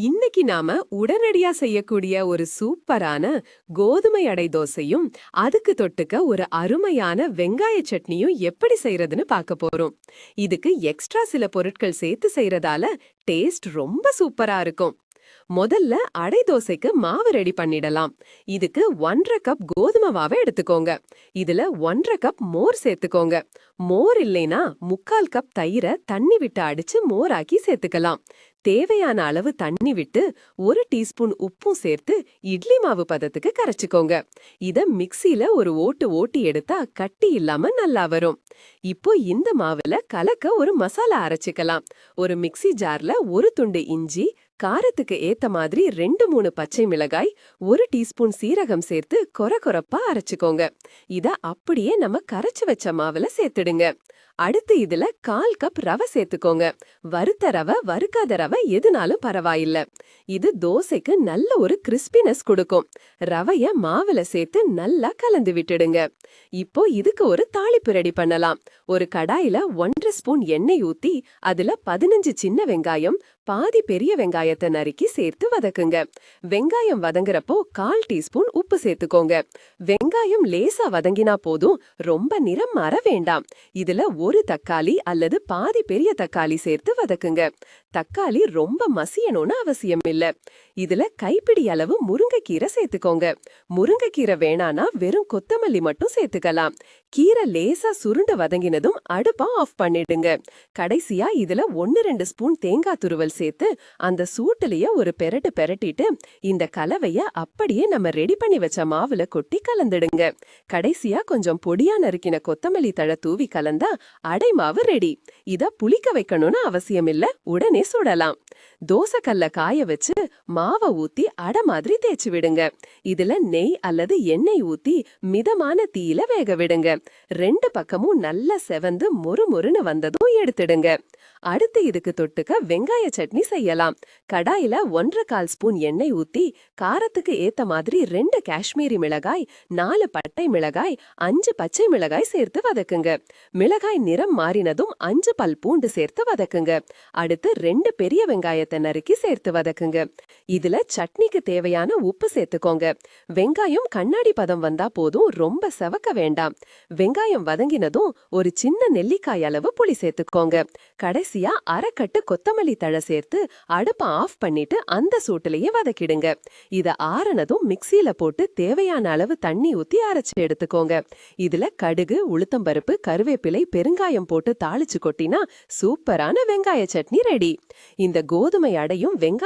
இன்னைக்கு நாம உடனடியா செய்யக்கூடிய ஒரு சூப்பரான கோதுமை அடை தோசையும் அதுக்கு தொட்டுக்க ஒரு அருமையான வெங்காய சட்னியும் எப்படி செய்யறதுன்னு பார்க்க போறோம். இதுக்கு எக்ஸ்ட்ரா சில பொருட்கள் சேர்த்து செய்யறதால டேஸ்ட் ரொம்ப சூப்பரா இருக்கும். முதல்ல அடை தோசைக்கு மாவு ரெடி பண்ணிடலாம். இதுக்கு ஒன்றரை கப் கோதுமை மாவை எடுத்துக்கோங்க. இதுல ஒன்றரை கப் மோர் சேர்த்துக்கோங்க. மோர் இல்லைனா முக்கால் கப் தயிரை தண்ணி விட்டு அடிச்சு மோராக்கி சேர்த்துக்கலாம். தேவையான அளவு தண்ணி விட்டு ஒரு டீஸ்பூன் உப்பும் சேர்த்து இட்லி மாவு பதத்துக்கு கரைச்சுக்கோங்க. இத மிக்ஸில ஒரு ஓட்டு ஓட்டி எடுத்தா கட்டி இல்லாம நல்லா வரும். இப்போ இந்த மாவுல கலக்க ஒரு மசாலா அரைச்சுக்கலாம். ஒரு மிக்ஸி ஜார்ல ஒரு துண்டு இஞ்சி காரத்துக்கு ஏத்த மாதிரி ரெண்டு மூணு பச்சை மிளகாய் ஒரு டீஸ்பூன் சீரகம் சேர்த்து கொர கொரப்பா அரைச்சுக்கோங்க. இத அப்படியே நம்ம கரைச்சு வச்ச மாவுல சேர்த்துடுங்க. அடுத்து இதுல கால் கப் ரவை சேர்த்துக்கோங்க. வறுத்த ரவை வறுக்காத ரவை எதுனாலும் பரவாயில்ல. இது தோசைக்கு நல்ல ஒரு கிறிஸ்பினஸ் கொடுக்கும். ரவைய மாவுல சேர்த்து நல்லா கலந்து விட்டுடுங்க. இப்போ இதுக்கு ஒரு தாளிப்பு ரெடி பண்ணலாம். ஒரு கடாயில ஒன்றரை ஸ்பூன் எண்ணெய் ஊத்தி அதுல பதினஞ்சு சின்ன வெங்காயம் பாதி பெரிய வெங்காயத்தை நறுக்கி சேர்த்து வதக்குங்க. வெங்காயம் வதங்குறப்போ கால் டீஸ்பூன் உப்பு சேர்த்துக்கோங்க. வெங்காயம் லேசா வதங்கினா போதும் ரொம்ப நிறம் மாற வேண்டாம். இதுல ஒரு தக்காளி அல்லது பாதி பெரிய தக்காளி சேர்த்து வதக்குங்க. தக்காளி ரொம்ப மசியணும்னு அவசியம் இல்ல. இதுல கைப்பிடி அளவு முருங்கைக்கீரை சேர்த்துக்கோங்க. முருங்கைக்கீரை வேணானா வெறும் கொத்தமல்லி மட்டும் சேர்த்துக்கலாம். கீரை லேசா சுருண்டு வதங்கினதும் அடுப்பா ஆஃப் பண்ணி பண்ணிடுங்க. கடைசியா இதுல ஒன்னு ரெண்டு ஸ்பூன் தேங்காய் துருவல் சேர்த்து அந்த சூட்டுலயே ஒரு பெரட்டு பெரட்டிட்டு இந்த கலவைய அப்படியே நம்ம ரெடி பண்ணி வச்ச மாவுல கொட்டி கலந்துடுங்க. கடைசியா கொஞ்சம் பொடியா நறுக்கின கொத்தமல்லி தழை தூவி கலந்தா அடை மாவு ரெடி. இத புளிக்க வைக்கணும்னு அவசியம் இல்ல. உடனே சுடலாம். தோசைக்கல்ல காய வச்சு மாவை ஊத்தி அடை மாதிரி தேய்ச்சி விடுங்க. இதுல நெய் அல்லது எண்ணெய் ஊத்தி மிதமான தீயில வேக விடுங்க. ரெண்டு பக்கமும் நல்லா செவந்து மொறு மொறுன்னு வந்ததும் எடுத்துடுங்க. அடுத்து இதுக்கு தொட்டுக்க வெங்காய சட்னி செய்யலாம். கடாயில ஒன்றரை கால் ஸ்பூன் எண்ணெய் ஊத்தி காரத்துக்கு ஏத்த மாதிரி ரெண்டு காஷ்மீரி மிளகாய் நாலு பட்டை மிளகாய் அஞ்சு பச்சை மிளகாய் சேர்த்து வதக்குங்க. மிளகாய் நிறம் மாறினதும் அஞ்சு பல் பூண்டு சேர்த்து வதக்குங்க. அடுத்து ரெண்டு பெரிய வெங்காயத்தை நறுக்கி சேர்த்து வதக்குங்க. இதுல சட்னிக்கு தேவையான உப்பு சேர்த்துக்கோங்க. வெங்காயம் கண்ணாடி பதம் வந்தா போதும் ரொம்ப செவக்க வேண்டாம். வெங்காயம் வதங்கினதும் ஒரு சின்ன நெல்லிக்காய் அளவு புளி சேர்த்துக்கோங்க. கடைசியா அரைக்கட்டு கொத்தமல்லி தழை சேர்த்து அடுப்பை ஆஃப் பண்ணிட்டு அந்த சூட்டிலேயே வதக்கிடுங்க. இத ஆறுனதும் மிக்ஸில போட்டு தேவையான அளவு தண்ணி ஊத்தி அரைச்சு எடுத்துக்கோங்க. இதுல கடுகு உளுத்தம்பருப்பு கருவேப்பிலை பெருங்காயம் போட்டு தாளிச்சு கொட்டினா சூப்பரான வெங்காய சட்னி ரெடி. இந்த கோதுமை அடையும் வெங்காய